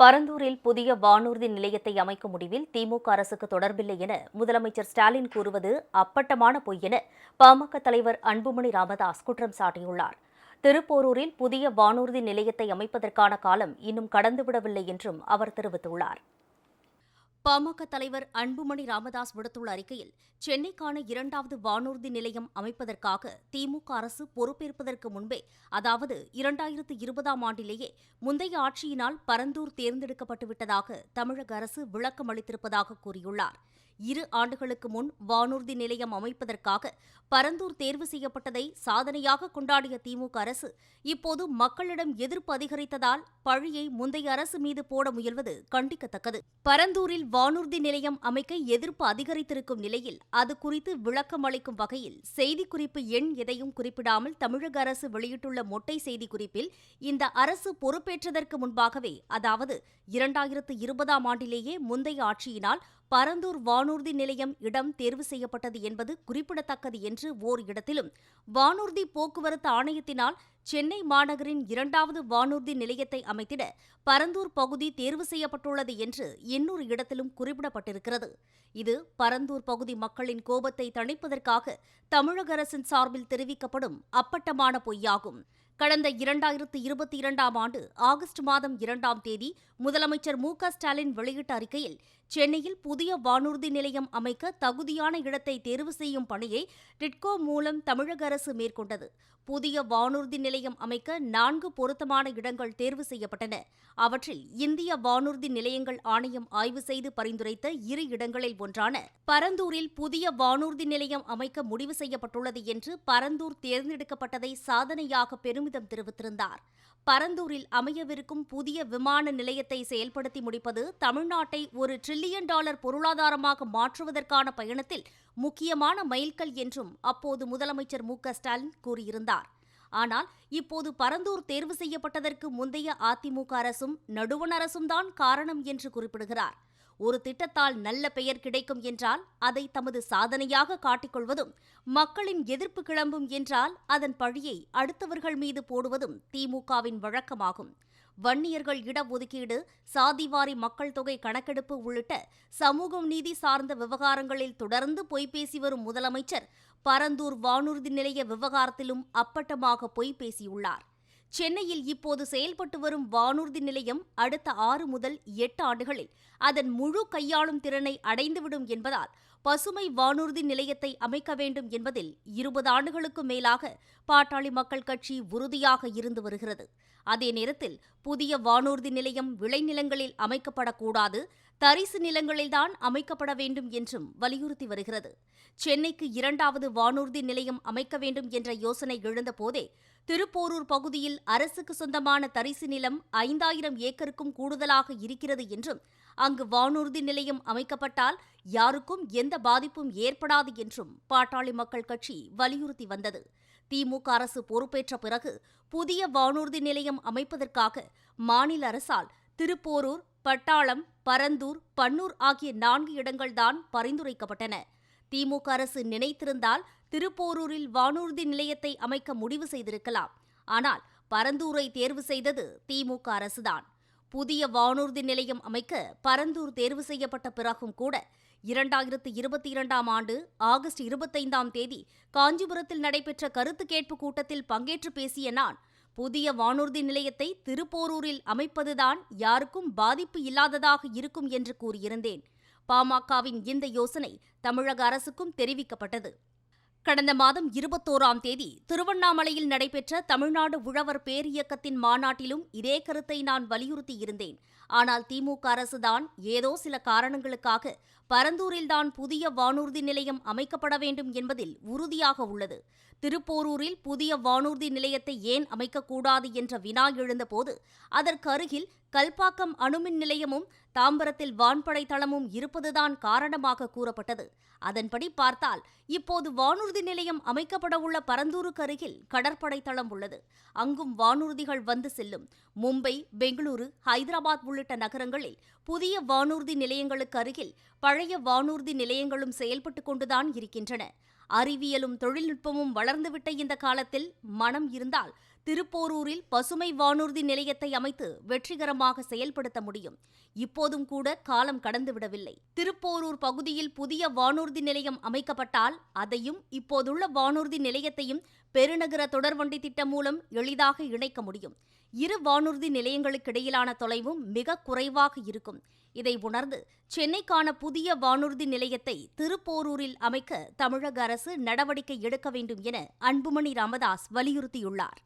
பரந்தூரில் புதிய வானூர்தி நிலையத்தை அமைக்கும் முடிவில் திமுக அரசுக்கு தொடர்பில்லை என முதலமைச்சர் ஸ்டாலின் கூறுவது அப்பட்டமான பொய் என பாமக தலைவர் அன்புமணி ராமதாஸ் குற்றம் சாட்டியுள்ளார். திருப்போரூரில் புதிய வானூர்தி நிலையத்தை அமைப்பதற்கான காலம் இன்னும் கடந்துவிடவில்லை என்றும் அவர் தெரிவித்துள்ளார். பாமக தலைவர் அன்புமணி ராமதாஸ் விடுத்துள்ள அறிக்கையில் சென்னைக்கான இரண்டாவது வானூர்தி நிலையம் அமைப்பதற்காக திமுக அரசு பொறுப்பேற்பதற்கு முன்பே அதாவது இரண்டாயிரத்து இருபதாம் ஆண்டிலேயே முந்தைய ஆட்சியினால் பரந்தூர் தேர்ந்தெடுக்கப்பட்டுவிட்டதாக தமிழக அரசு விளக்கம் அளித்திருப்பதாக கூறியுள்ளார். இரு ஆண்டுகளுக்கு முன் வானூர்தி நிலையம் அமைப்பதற்காக பரந்தூர் தேர்வு செய்யப்பட்டதை சாதனையாக கொண்டாடிய திமுக அரசு இப்போது மக்களிடம் எதிர்ப்பு அதிகரித்ததால் பழியை முந்தைய அரசு மீது போட முயல்வது கண்டிக்கத்தக்கது. பரந்தூரில் வானூர்தி நிலையம் அமைக்க எதிர்ப்பு அதிகரித்திருக்கும் நிலையில் அது குறித்து விளக்கம் அளிக்கும் வகையில் செய்திக்குறிப்பு எண் எதையும் குறிப்பிடாமல் தமிழக அரசு வெளியிட்டுள்ள மொட்டை செய்திக்குறிப்பில் இந்த அரசு பொறுப்பேற்றதற்கு முன்பாகவே அதாவது இரண்டாயிரத்து இருபதாம் ஆண்டிலேயே முந்தைய ஆட்சியினால் பரந்தூர் வானூர்தி நிலையம் இடம் தேர்வு செய்யப்பட்டது என்பது குறிப்பிடத்தக்கது என்று ஓர் இடத்திலும் வானூர்தி போக்குவரத்து ஆணையத்தினால் சென்னை மாநகரின் இரண்டாவது வானூர்தி நிலையத்தை அமைத்திட பரந்தூர் பகுதி தேர்வு செய்யப்பட்டுள்ளது என்று இன்னொரு இடத்திலும் குறிப்பிடப்பட்டிருக்கிறது. இது பரந்தூர் பகுதி மக்களின் கோபத்தை தணிப்பதற்காக தமிழக அரசின் சார்பில் தெரிவிக்கப்படும் அப்பட்டமான பொய்யாகும். கடந்த இரண்டாயிரத்து இருபத்தி இரண்டாம் ஆண்டு ஆகஸ்ட் மாதம் இரண்டாம் தேதி முதலமைச்சர் மு க ஸ்டாலின் வெளியிட்ட அறிக்கையில் சென்னையில் புதிய வானூர்தி நிலையம் அமைக்க தகுதியான இடத்தை தேர்வு செய்யும் பணியை டிட்கோ மூலம் தமிழக அரசு மேற்கொண்டது. புதிய வானூர்தி நிலையம் அமைக்க நான்கு பொருத்தமான இடங்கள் தேர்வு செய்யப்பட்டன. அவற்றில் இந்திய வானூர்தி நிலையங்கள் ஆணையம் ஆய்வு செய்து பரிந்துரைத்த இரு இடங்களில் ஒன்றான பரந்தூரில் புதிய வானூர்தி நிலையம் அமைக்க முடிவு செய்யப்பட்டுள்ளது என்று பரந்தூர் தேர்ந்தெடுக்கப்பட்டதை சாதனையாக பெருமிதம் தெரிவித்திருந்தார். பரந்தூரில் அமையவிருக்கும் புதிய விமான நிலையத்தை செயல்படுத்தி முடிப்பது தமிழ்நாட்டை ஒரு டிரில்லியன் டாலர் பொருளாதாரமாக மாற்றுவதற்கான பயணத்தில் முக்கியமான மைல்கல் என்றும் அப்போது முதலமைச்சர் மு ஸ்டாலின் கூறியிருந்தார். ஆனால் இப்போது பரந்தூர் தேர்வு செய்யப்பட்டதற்கு முந்தைய அதிமுக அரசும் நடுவண் அரசும் தான் காரணம் என்று குறிப்பிடுகிறார். ஒரு திட்டத்தால் நல்ல பெயர் கிடைக்கும் என்றால் அதை தமது சாதனையாக காட்டிக்கொள்வதும் மக்களின் எதிர்ப்பு கிளம்பும் என்றால் அதன் பழியை அடுத்தவர்கள் மீது போடுவதும் திமுகவின் வழக்கமாகும். வன்னியர்கள் இடஒதுக்கீடு சாதிவாரி மக்கள் தொகை கணக்கெடுப்பு உள்ளிட்ட சமூகம் நீதி சார்ந்த விவகாரங்களில் தொடர்ந்து பொய் பேசி வரும் முதலமைச்சர் பரந்தூர் வானூர்தி நிலைய விவகாரத்திலும் அப்பட்டமாக பொய் பேசியுள்ளார். சென்னையில் இப்போது செயல்பட்டு வரும் வானூர்தி நிலையம் அடுத்த ஆறு முதல் எட்டு ஆண்டுகளில் அதன் முழு கையாளும் திறனை அடைந்துவிடும் என்பதால் பசுமை வானூர்தி நிலையத்தை அமைக்க வேண்டும் என்பதில் இருபது ஆண்டுகளுக்கும் மேலாக பாட்டாளி மக்கள் கட்சி உறுதியாக இருந்து வருகிறது. அதே நேரத்தில் புதிய வானூர்தி நிலையம் விளைநிலங்களில் அமைக்கப்படக்கூடாது தரிசு நிலங்களில்தான் அமைக்கப்பட வேண்டும் என்றும் வலியுறுத்தி வருகிறது. சென்னைக்கு இரண்டாவது வானூர்தி நிலையம் அமைக்க வேண்டும் என்ற யோசனை எழுந்தபோதே திருப்போரூர் பகுதியில் அரசுக்கு சொந்தமான தரிசு நிலம் ஐந்தாயிரம் ஏக்கருக்கும் கூடுதலாக இருக்கிறது என்றும் அங்கு வானூர்தி நிலையம் அமைக்கப்பட்டால் யாருக்கும் எந்த பாதிப்பும் ஏற்படாது என்றும் பாட்டாளி மக்கள் கட்சி வலியுறுத்தி வந்தது. திமுக அரசு பொறுப்பேற்ற பிறகு புதிய வானூர்தி நிலையம் அமைப்பதற்காக மாநில அரசால் திருப்போரூர் பட்டாளம் பரந்தூர் பன்னூர் ஆகிய நான்கு இடங்கள்தான் பரிந்துரைக்கப்பட்டன. திமுக அரசு நினைத்திருந்தால் திருப்போரூரில் வானூர்தி நிலையத்தை அமைக்க முடிவு செய்திருக்கலாம். ஆனால் பரந்தூரை தேர்வு செய்தது திமுக அரசுதான். புதிய வானூர்தி நிலையம் அமைக்க பரந்தூர் தேர்வு செய்யப்பட்ட பிறகும் கூட இரண்டாயிரத்து இருபத்தி இரண்டாம் ஆண்டு ஆகஸ்ட் இருபத்தைந்தாம் தேதி காஞ்சிபுரத்தில் நடைபெற்ற கருத்து கேட்பு கூட்டத்தில் பங்கேற்று பேசிய நான் புதிய வானூர்தி நிலையத்தை திருப்போரூரில் அமைப்பதுதான் யாருக்கும் பாதிப்பு இல்லாததாக இருக்கும் என்று கூறியிருந்தேன். பாமகவின் இந்த யோசனை தமிழக அரசுக்கும் தெரிவிக்கப்பட்டது. கடந்த மாதம் இருபத்தோராம் தேதி திருவண்ணாமலையில் நடைபெற்ற தமிழ்நாடு உழவர் பேரியக்கத்தின் மாநாட்டிலும் இதே கருத்தை நான் வலியுறுத்தியிருந்தேன். ஆனால் திமுக அரசுதான் ஏதோ சில காரணங்களுக்காக பரந்தூரில்தான் புதிய வானூர்தி நிலையம் அமைக்கப்பட வேண்டும் என்பதில் உறுதியாக உள்ளது. திருப்போரூரில் புதிய வானூர்தி நிலையத்தை ஏன் அமைக்கக்கூடாது என்ற வினா எழுந்தபோது அதற்கு அருகில் கல்பாக்கம் அணுமின் நிலையமும் தாம்பரத்தில் வான்படை தளமும் இருப்பதுதான் காரணமாக கூறப்பட்டது. அதன்படி பார்த்தால் இப்போது வானூர்தி நிலையம் அமைக்கப்பட உள்ள பரந்தூருக்கு அருகில் கடற்படை தளம் உள்ளது. அங்கும் வானூர்திகள் வந்து செல்லும். மும்பை பெங்களூரு ஹைதராபாத் உள்ளிட்ட நகரங்களில் புதிய வானூர்தி நிலையங்களுக்கு அருகில் பழைய வானூர்தி நிலையங்களும் செயல்பட்டு கொண்டுதான் இருக்கின்றன. அறிவியலும் தொழில்நுட்பமும் வளர்ந்துவிட்ட இந்த காலத்தில் மனம் இருந்தால் திருப்போரூரில் பசுமை வானூர்தி நிலையத்தை அமைத்து வெற்றிகரமாக செயல்படுத்த முடியும். இப்போதும் கூட காலம் கடந்துவிடவில்லை. திருப்போரூர் பகுதியில் புதிய வானூர்தி நிலையம் அமைக்கப்பட்டால் அதையும் இப்போதுள்ள வானூர்தி நிலையத்தையும் பெருநகர தொடர்வண்டி திட்டம் மூலம் எளிதாக இணைக்க முடியும். இரு வானூர்தி நிலையங்களுக்கிடையிலான தொலைவும் மிக குறைவாக இருக்கும். இதை உணர்ந்து சென்னைக்கான புதிய வானூர்தி நிலையத்தை திருப்போரூரில் அமைக்க தமிழக அரசு நடவடிக்கை எடுக்க வேண்டும் என அன்புமணி ராமதாஸ் வலியுறுத்தியுள்ளார்.